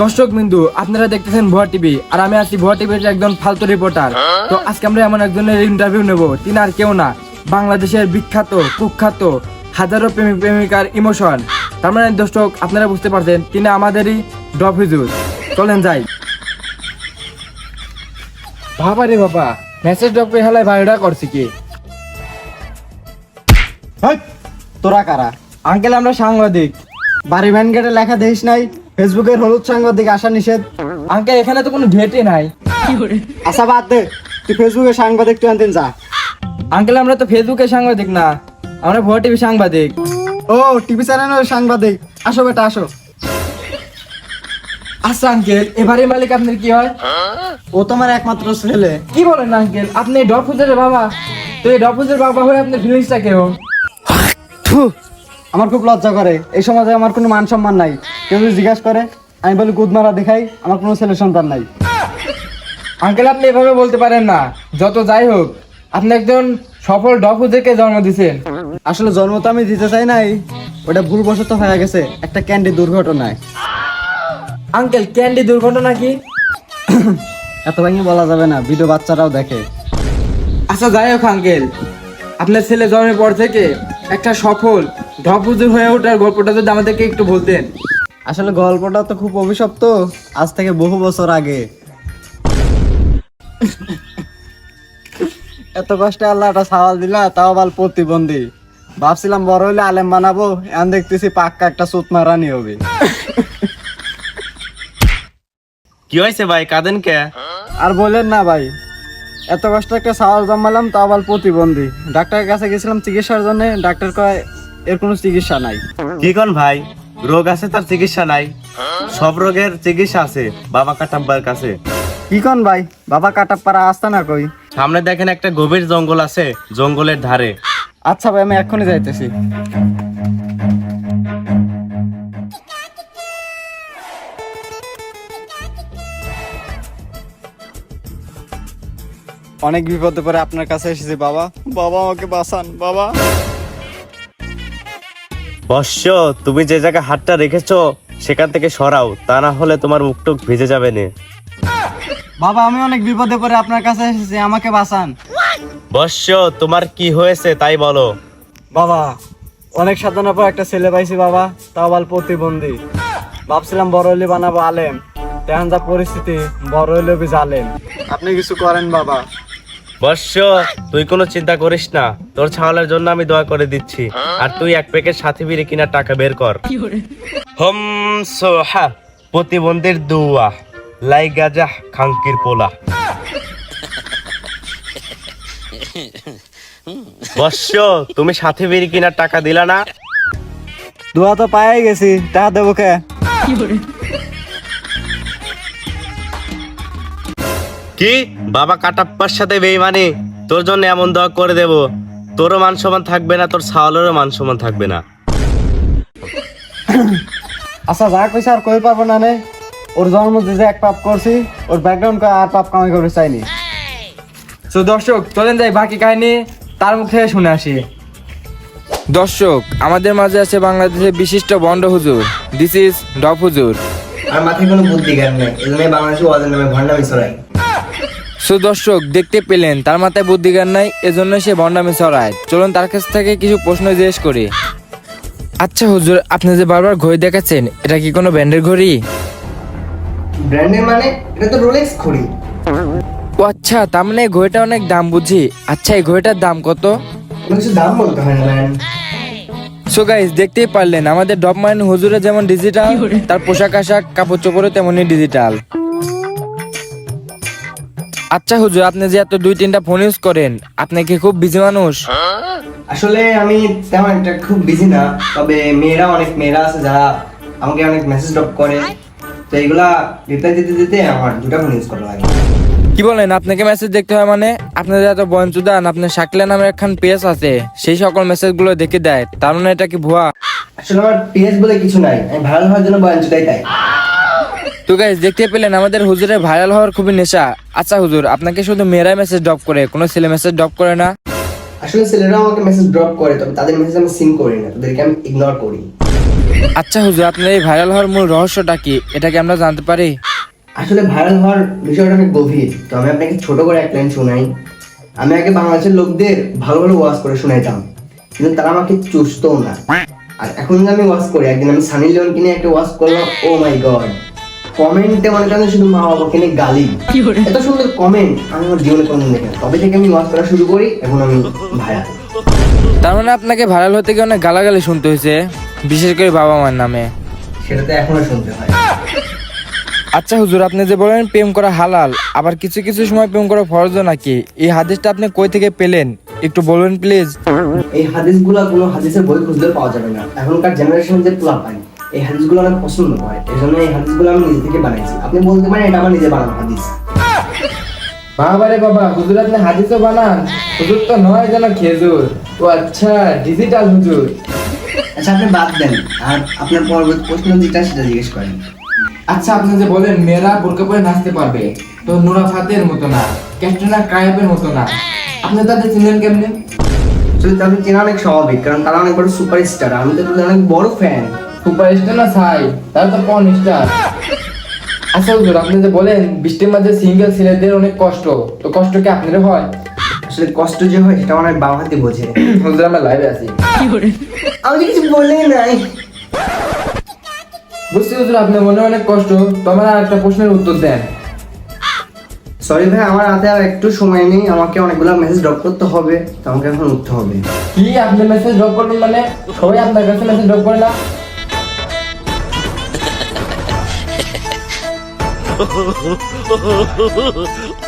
দর্শক বিন্দু আপনারা দেখতেছেন ভুয়া টিভি আর আমি আছি ভুয়া টিভির একজন ফালতু রিপোর্টার। তো আজকে আমরা এমন একজনের ইন্টারভিউ নেব তিনি আর কেউ না বাংলাদেশের বিখ্যাত কুখ্যাত হাজারো প্রেমিক প্রেমিকার ইমোশন তার মানে দর্শক আপনারা বুঝতে পারছেন তিনি আমাদেরই ডব হুজুর। চলেন যাই। বাবা রে বাবা মেসেজ ডব করে হেলায় ভাইরা করছি কি? হেই, তোরা কারা? আঙ্কেল আমরা সাংবাদিক। বাড়ি ভ্যান গেটে লেখা দেখিস নাই? ফেসবুকের হলুদ সাংবাদিক আসা নিষেধ। আঙ্কেল এখানে তো কোনো ডেটই নাই। আশা বাদ দে। তুই ফেসবুকে সাংবাদিক তুই আনতেন যা। আঙ্কেল আমরা তো ফেসবুকে সাংবাদিক না। আমরা ভুয়া টিভি সাংবাদিক। ও টিভি চ্যানেলের সাংবাদিক। আসো বেটা আসো। আচ্ছা আঙ্কেল এবারে মালিক আপনার কি হয়? ও তোমার একমাত্র ছেলে। কি বলেন আঙ্কেল? আপনি ডব ফুজের বাবা। তো এই ডব ফুজের বাবা হয়ে আপনার ফিলিংসটা কেউ? আমার খুব লজ্জা করে। এই সমাজে আমার কোনো মান সম্মান নাই। কেউ যদি জিজ্ঞাসা করে আমি বলি কুদমারা দেখাই আমার কোনো ছেলে সন্তান নাই। আঙ্কেল আপনি এভাবে বলতে পারেন না। যত যাই হোক আপনি একজন সফল ডব ফুজেরকে জন্ম দিয়েছেন আসলে জন্ম তো আমি দিতে চাই নাই ওটা ভুলবশত হয়ে গেছে একটা ক্যান্ডি দুর্ঘটনায়। আঙ্কেল ক্যান্ডি দুর্ঘটনা কি? এত ভাঙি বলা যাবে না ভিডিও বাচ্চারাও দেখে। আচ্ছা যাই হোক আঙ্কেল। আপনার ছেলে জন্মের পর থেকে একটা সফল ফুজের হয়ে ওঠার গল্পটা যদি আমাদেরকে একটু বলতেন। আসলে গল্পটা তো খুব অভিশপ্ত। আজ থেকে বহু বছর আগে। এত কষ্টে আল্লাহ একটা সাওয়াল দিলা তাও আবার প্রতিবন্ধী। ভাবছিলাম বড় হইলে আলেম বানাবো এখন দেখতেছি পাক্কা একটা সুত মারানি হবে। কি হয়েছে ভাই কাঁদেন কে? আর বলেন না ভাই এত কষ্ট একটা সাওয়াল জমালাম তাও আবার প্রতিবন্ধী। ডাক্তারের কাছে গেছিলাম চিকিৎসার জন্য ডাক্তার কয় এর কোনো চিকিৎসা নাই। কি কোন ভাই? রোগ আছে তার চিকিৎসা নাই। সব রোগের চিকিৎসা আছে বাবা কাটাব্বার কাছে। কি কন ভাই? বাবা কাটাপ্পারা আসতে না কই? সামনে দেখেন একটা গভীর জঙ্গল আছে জঙ্গলের ধারে। আচ্ছা ভাই আমি এক্ষুনি যাইতেছি। অনেক বিপদে পরে আপনার কাছে এসেছি বাবা। বাবা আমাকে বাঁচান বাবা। বর্ষ তুমি যে জায়গায় হাতটা রেখেছো সেখান থেকে সরাও তা না হলে তোমার মুখটুক ভিজে যাবে না। বাবা আমি অনেক বিপদে পড়ে আপনার কাছে এসেছি আমাকে বাঁচান। বর্ষ তোমার কি হয়েছে তাই বলো। বাবা অনেক সাধনার পর একটা ছেলে পাইছি বাবা তাও বল প্রতিবন্ধী। ভাবছিলাম বড় হইলে বানাবো আলেম তেহান যা পরিস্থিতি বড় হইলে বি জালেম আপনি কিছু করেন বাবা। বর্ষ তুই কোনো চিন্তা করিস না। তোর ছাওয়ালের জন্য আমি দোয়া করে দিচ্ছি। আর তুই এক প্যাকেট সাথে বিড়ি কিনা টাকা বের কর। হম সোহা প্রতিবন্ধীর দুয়া। লাই গাজা খাঙ্কির পোলা। বর্ষ তুমি সাথে বিড়ি কিনার টাকা দিলা না? দোয়া তো পাই গেছি টাকা দেবো কে? কি? বাবা কাটাপ্পার সাথে বেইমানি। তোর জন্য এমন দোয়া করে দেব। তোরও মান সমান থাকবে না তোর ছাওয়ালেরও মান সমান থাকবে না। আচ্ছা যা কইছে আর কই পারব না নে ওর জন্ম যে এক পাপ করছি ওর ব্যাকগ্রাউন্ড আর পাপ কামাই করে চাইনি। তো দর্শক চলেন যাই বাকি কাহিনী তার মুখ থেকে শুনে আসি। দর্শক আমাদের মাঝে আছে বাংলাদেশের বিশিষ্ট বন্ড হুজুর। দিস ইজ ডব হুজুর। আর মাথায় কোনো বুদ্ধি জ্ঞান নেই। এই জন্য বাংলাদেশে ওয়াজের নামে ভণ্ডামি ছড়াই সো দর্শক দেখতে পেলেন তার মাথায় বুদ্ধিজ্ঞান নাই এজন্য সে ভণ্ডামি ছড়ায়। চলুন তার কাছ থেকে কিছু প্রশ্ন জিজ্ঞেস করি। আচ্ছা হুজুর আপনি যে বারবার ঘড়ি দেখাচ্ছেন এটা কি কোনো ব্যান্ডের ঘড়ি? ব্র্যান্ডের মানে এটা তো রোলেক্স ঘড়ি। ও আচ্ছা তার মানে এই ঘড়িটা অনেক দাম বুঝি। আচ্ছা এই ঘড়িটার দাম কত? কোনো কিছু দাম বলতে হয় না ম্যান সো গাইস দেখতেই পারলেন আমাদের ডব মাইন হুজুরে যেমন ডিজিটাল তার পোশাক আশাক কাপড় চোপড়ও তেমনই ডিজিটাল আচ্ছা হুজুর আপনি যে এত দুই তিনটা ফোন ইউজ করেন আপনি কি খুব বিজি মানুষ? আসলে আমি তেমন একটা খুব বিজি না তবে মেয়েরা অনেক মেয়েরা আছে যারা আমাকে অনেক মেসেজ ড্রপ করে। তো এইগুলা রিপ্লাই দিতে দিতে আমার দুটা ফোন ইউজ করা লাগে। কি বলেন আপনাকে মেসেজ দেখতে হয় মানে? আপনাদের এত বঞ্চুদান আপনার শাকলে নামের একখান পেজ আছে সেই সকল মেসেজগুলো দেখে দেয়। তার মানে এটা কি ভুয়া? আসলে আমার পিএস বলে কিছু নাই আমি ভাইরাল হওয়ার জন্য বয়ান চুদাই তাই। তো গাইজ দেখতে পেলেন আমাদের হুজুরের ভাইরাল হওয়ার খুবই নেশা। আচ্ছা হুজুর আপনাকে শুধু মেয়েরাই মেসেজ ড্রপ করে কোনো ছেলে মেসেজ ড্রপ করে না? আসলে ছেলেরা আমাকে মেসেজ ড্রপ করে তবে তাদের মেসেজ আমি সিন করি না তাদেরকে আমি ইগনোর করি। আচ্ছা হুজুর আপনার এই ভাইরাল হওয়ার মূল রহস্যটা কি? এটা কি আমরা জানতে পারি? আসলে ভাইরাল হওয়ার বিষয়টা অনেক গভীর তো আমি আপনাকে ছোট করে এক লাইন শোনাই। আমি আগে বাংলাদেশের লোকদের ভালো ভালো ওয়াজ করে শোনাইতাম কিন্তু তারা আমাকে চুষতো না। আর এখন যে আমি ওয়াজ করি একদিন আমি সানি লিওনকে নিয়ে একটা ওয়াজ করলাম ও মাই গড কমেন্টে মনে করেন শুধু মা বাবাকে নিয়ে গালি। এত সুন্দর কমেন্ট আমি আমার জীবনে কোনোদিন দেখি না। তবে থেকে আমি ওয়াজ করা শুরু করি এখন আমি ভাইরাল তার মানে আপনাকে ভাইরাল হতে গিয়ে অনেক গালাগালি শুনতে হয়েছে বিশেষ করে বাবা মার নামে। সেটা তো এখনও শুনতে হয়। আচ্ছা হুজুর আপনি যে বলেন প্রেম করা হালাল আবার কিছু কিছু সময় প্রেম করা ফরজ নাকি? এই হাদিসটা আপনি কই থেকে পেলেন? একটু বলবেন প্লিজ এই হাদিসগুলো কোনো হাদিসের বই খুঁজলে পাওয়া যাবে না। এখনকার জেনারেশন যে পোলা পায় এই হাদিসগুলো অনেক পছন্দ করে এই জন্য এই হাদিসগুলো আমি নিজে থেকে বানাইছি। আপনি বলতে পারেন এটা আমার নিজে বানানো হাদিস। বাবারে বাবা হুজুর আপনি হাদিসও বানান? হুজুর তো নয় যেন খেজুর। ও আচ্ছা ডিজিটাল হুজুর। আচ্ছা আপনি বাদ দেন। আর আপনার পরবর্তী প্রশ্ন যেটা সেটা জিজ্ঞেস করেন। আচ্ছা আপনি যে বলেন মেয়েরা বোরকা পরে নাচতে পারবে তো নুরা ফাতের মতো না ক্যাটরিনা কায়েবের মতো না। আপনি তাদের চিনলেন কেমনে? তাদের চেনা অনেক স্বাভাবিক কারণ তারা অনেক বড় সুপারস্টার আমি তো তাদের অনেক বড় ফ্যান সুপারস্টার না সাই তারা তো পর্ন স্টার আচ্ছা হুজুর আপনি যে বলেন বৃষ্টির মাঝে সিঙ্গেল ছেলেদের অনেক কষ্ট। তো কষ্ট কি আপনার হয়? আসলে কষ্ট যে হয় সেটা আমার বাবা হাতে বোঝে। হুজুর আমরা লাইভে আছি। আমি কিছু বলেই নাই। বুঝছি হুজুর আপনার মনে অনেক কষ্ট। তো আমার আর একটা প্রশ্নের উত্তর দেন। সরি ভাই আমার হাতে আর একটু সময় নেই। আমাকে অনেকগুলো মেসেজ ড্রপ করতে হবে তো আমাকে এখন উঠতে হবে। কি আপনি মেসেজ ড্রপ করবেন মানে? সবাই আপনার কাছে মেসেজ ড্রপ করে না? 呵呵呵呵呵呵呵呵